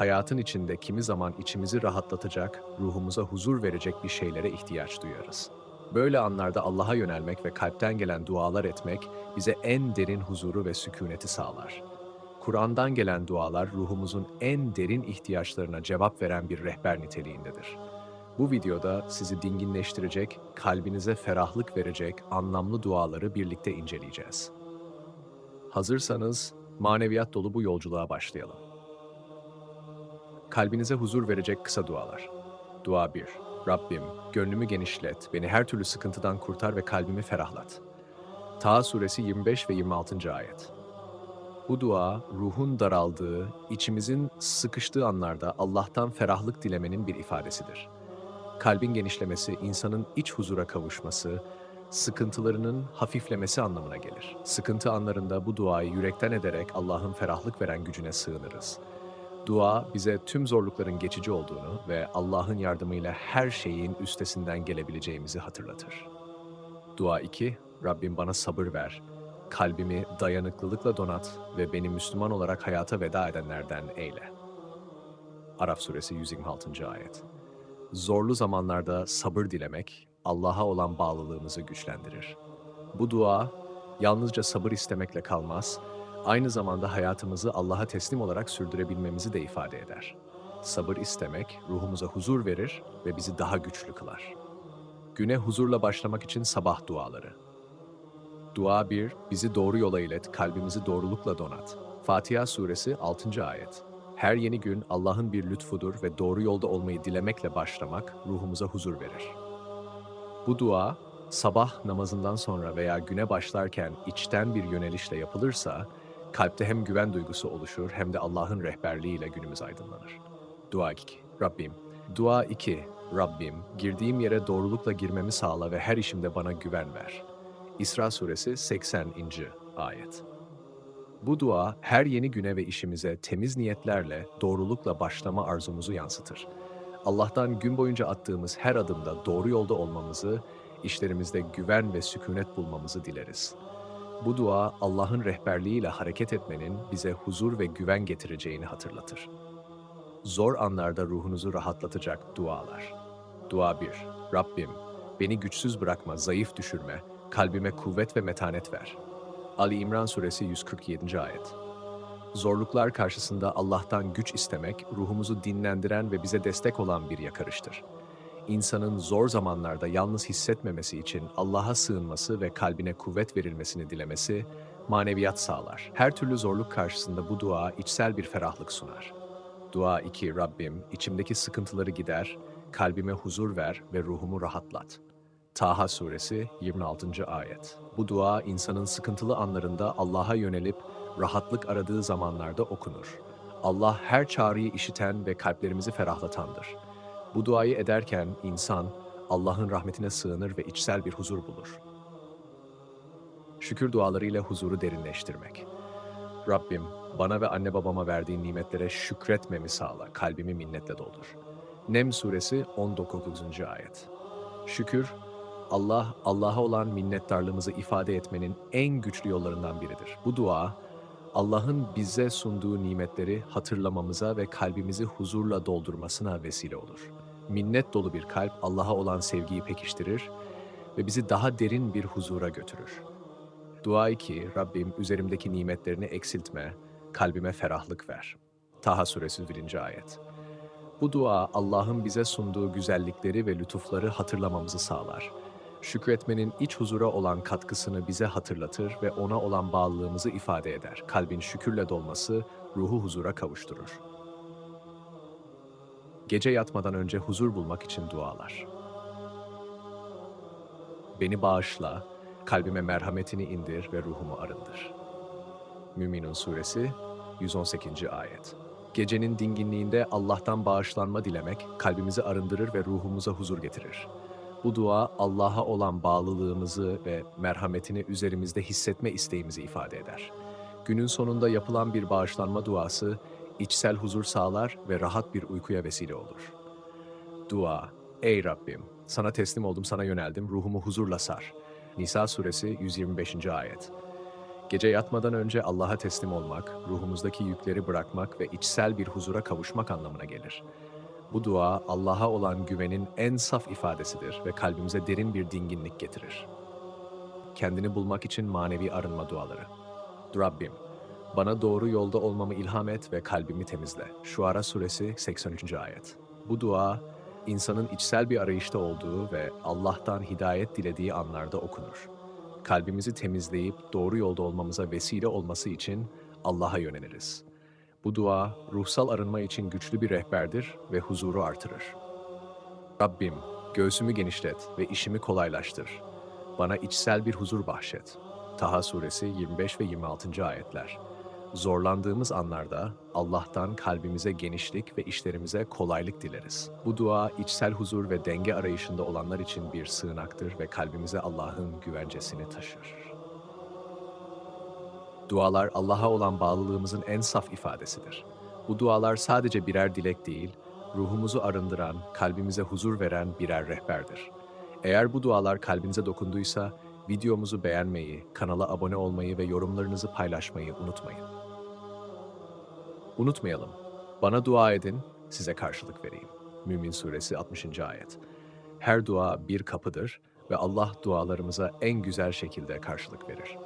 hayatın içinde kimi zaman içimizi rahatlatacak, ruhumuza huzur verecek bir şeylere ihtiyaç duyarız. Böyle anlarda Allah'a yönelmek ve kalpten gelen dualar etmek bize en derin huzuru ve sükuneti sağlar. Kur'an'dan gelen dualar ruhumuzun en derin ihtiyaçlarına cevap veren bir rehber niteliğindedir. Bu videoda sizi dinginleştirecek, kalbinize ferahlık verecek anlamlı duaları birlikte inceleyeceğiz. Hazırsanız maneviyat dolu bu yolculuğa başlayalım. Kalbinize huzur verecek kısa dualar. Dua 1. Rabbim, gönlümü genişlet, beni her türlü sıkıntıdan kurtar ve kalbimi ferahlat. Taha suresi 25 ve 26. ayet. Bu dua, ruhun daraldığı, içimizin sıkıştığı anlarda Allah'tan ferahlık dilemenin bir ifadesidir. Kalbin genişlemesi, insanın iç huzura kavuşması, sıkıntılarının hafiflemesi anlamına gelir. Sıkıntı anlarında bu duayı yürekten ederek Allah'ın ferahlık veren gücüne sığınırız. Dua bize tüm zorlukların geçici olduğunu ve Allah'ın yardımıyla her şeyin üstesinden gelebileceğimizi hatırlatır. Dua 2. Rabbim bana sabır ver. Kalbimi dayanıklılıkla donat ve beni Müslüman olarak hayata veda edenlerden eyle. Araf suresi 126. ayet. Zorlu zamanlarda sabır dilemek Allah'a olan bağlılığımızı güçlendirir. Bu dua yalnızca sabır istemekle kalmaz, aynı zamanda hayatımızı Allah'a teslim olarak sürdürebilmemizi de ifade eder. Sabır istemek ruhumuza huzur verir ve bizi daha güçlü kılar. Güne huzurla başlamak için sabah duaları. Dua 1, bizi doğru yola ilet, kalbimizi doğrulukla donat. Fatiha suresi 6. ayet. Her yeni gün Allah'ın bir lütfudur ve doğru yolda olmayı dilemekle başlamak ruhumuza huzur verir. Bu dua, sabah namazından sonra veya güne başlarken içten bir yönelişle yapılırsa, kalpte hem güven duygusu oluşur hem de Allah'ın rehberliğiyle günümüz aydınlanır. Dua 2. Rabbim. Dua 2. Rabbim, girdiğim yere doğrulukla girmemi sağla ve her işimde bana güven ver. İsra suresi 80. ayet. Bu dua her yeni güne ve işimize temiz niyetlerle, doğrulukla başlama arzumuzu yansıtır. Allah'tan gün boyunca attığımız her adımda doğru yolda olmamızı, işlerimizde güven ve sükunet bulmamızı dileriz. Bu dua Allah'ın rehberliğiyle hareket etmenin bize huzur ve güven getireceğini hatırlatır. Zor anlarda ruhunuzu rahatlatacak dualar. Dua 1. Rabbim, beni güçsüz bırakma, zayıf düşürme, kalbime kuvvet ve metanet ver. Ali İmran Suresi 147. ayet. Zorluklar karşısında Allah'tan güç istemek, ruhumuzu dinlendiren ve bize destek olan bir yakarıştır. İnsanın zor zamanlarda yalnız hissetmemesi için Allah'a sığınması ve kalbine kuvvet verilmesini dilemesi, maneviyat sağlar. Her türlü zorluk karşısında bu dua içsel bir ferahlık sunar. Dua 2. Rabbim, içimdeki sıkıntıları gider, kalbime huzur ver ve ruhumu rahatlat. Taha Suresi 26. Ayet Bu dua insanın sıkıntılı anlarında Allah'a yönelip rahatlık aradığı zamanlarda okunur. Allah her çağrıyı işiten ve kalplerimizi ferahlatandır. Bu duayı ederken insan Allah'ın rahmetine sığınır ve içsel bir huzur bulur. Şükür dualarıyla huzuru derinleştirmek. Rabbim, bana ve anne babama verdiğin nimetlere şükretmemi sağla, kalbimi minnetle doldur. Nem Suresi 19. Ayet Şükür, Allah, Allah'a olan minnettarlığımızı ifade etmenin en güçlü yollarından biridir. Bu dua, Allah'ın bize sunduğu nimetleri hatırlamamıza ve kalbimizi huzurla doldurmasına vesile olur. Minnet dolu bir kalp Allah'a olan sevgiyi pekiştirir ve bizi daha derin bir huzura götürür. Dua ki Rabbim üzerimdeki nimetlerini eksiltme, kalbime ferahlık ver. Taha suresi 1. ayet. Bu dua Allah'ın bize sunduğu güzellikleri ve lütufları hatırlamamızı sağlar şükretmenin iç huzura olan katkısını bize hatırlatır ve ona olan bağlılığımızı ifade eder. Kalbin şükürle dolması ruhu huzura kavuşturur. Gece yatmadan önce huzur bulmak için dualar. Beni bağışla, kalbime merhametini indir ve ruhumu arındır. Müminun Suresi 118. Ayet Gecenin dinginliğinde Allah'tan bağışlanma dilemek, kalbimizi arındırır ve ruhumuza huzur getirir. Bu dua Allah'a olan bağlılığımızı ve merhametini üzerimizde hissetme isteğimizi ifade eder. Günün sonunda yapılan bir bağışlanma duası içsel huzur sağlar ve rahat bir uykuya vesile olur. Dua, ey Rabbim, sana teslim oldum, sana yöneldim, ruhumu huzurla sar. Nisa suresi 125. ayet. Gece yatmadan önce Allah'a teslim olmak, ruhumuzdaki yükleri bırakmak ve içsel bir huzura kavuşmak anlamına gelir. Bu dua Allah'a olan güvenin en saf ifadesidir ve kalbimize derin bir dinginlik getirir. Kendini bulmak için manevi arınma duaları. Rabbim, bana doğru yolda olmamı ilham et ve kalbimi temizle. Şuara suresi 83. ayet. Bu dua, insanın içsel bir arayışta olduğu ve Allah'tan hidayet dilediği anlarda okunur. Kalbimizi temizleyip doğru yolda olmamıza vesile olması için Allah'a yöneliriz. Bu dua, ruhsal arınma için güçlü bir rehberdir ve huzuru artırır. Rabbim, göğsümü genişlet ve işimi kolaylaştır. Bana içsel bir huzur bahşet. Taha suresi 25 ve 26. ayetler. Zorlandığımız anlarda Allah'tan kalbimize genişlik ve işlerimize kolaylık dileriz. Bu dua içsel huzur ve denge arayışında olanlar için bir sığınaktır ve kalbimize Allah'ın güvencesini taşır. Dualar Allah'a olan bağlılığımızın en saf ifadesidir. Bu dualar sadece birer dilek değil, ruhumuzu arındıran, kalbimize huzur veren birer rehberdir. Eğer bu dualar kalbinize dokunduysa, videomuzu beğenmeyi, kanala abone olmayı ve yorumlarınızı paylaşmayı unutmayın. Unutmayalım, bana dua edin, size karşılık vereyim. Mümin Suresi 60. Ayet. Her dua bir kapıdır ve Allah dualarımıza en güzel şekilde karşılık verir.